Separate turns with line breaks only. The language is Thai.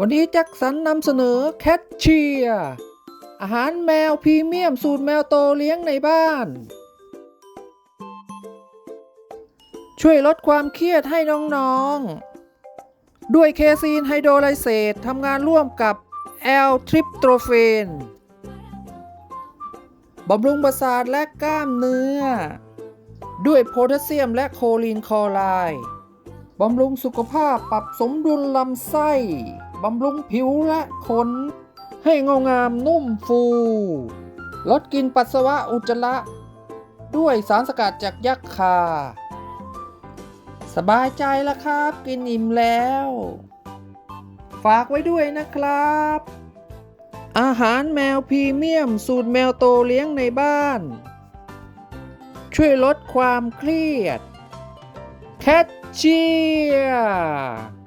วันนี้แจ็คสันนำเสนอแคทเชียร์อาหารแมวพรีเมียมสูตรแมวโตเลี้ยงในบ้าน ช่วยลดความเครียดให้น้องๆ ด้วยเคซีนไฮโดรไลเซตทำงานร่วมกับแอลทริปโตรเฟนบำรุงประสาทและกล้ามเนื้อ ด้วยโพแทสเซียมและโคลีนคลอไรด์บำรุงสุขภาพปรับสมดุลลำไส้ บำรุงผิวและขน ให้เงางามนุ่มฟู ลดกลินปัสสาวะอุจจาระ ด้วยสารสกัดจากยักษ์คา สบายใจแล้วครับ กินอิ่มแล้ว ฝากไว้ด้วยนะครับ อาหารแมวพรีเมียม สูตรแมวโตเลี้ยงในบ้าน ช่วยลดความเครียดแคทเชียร์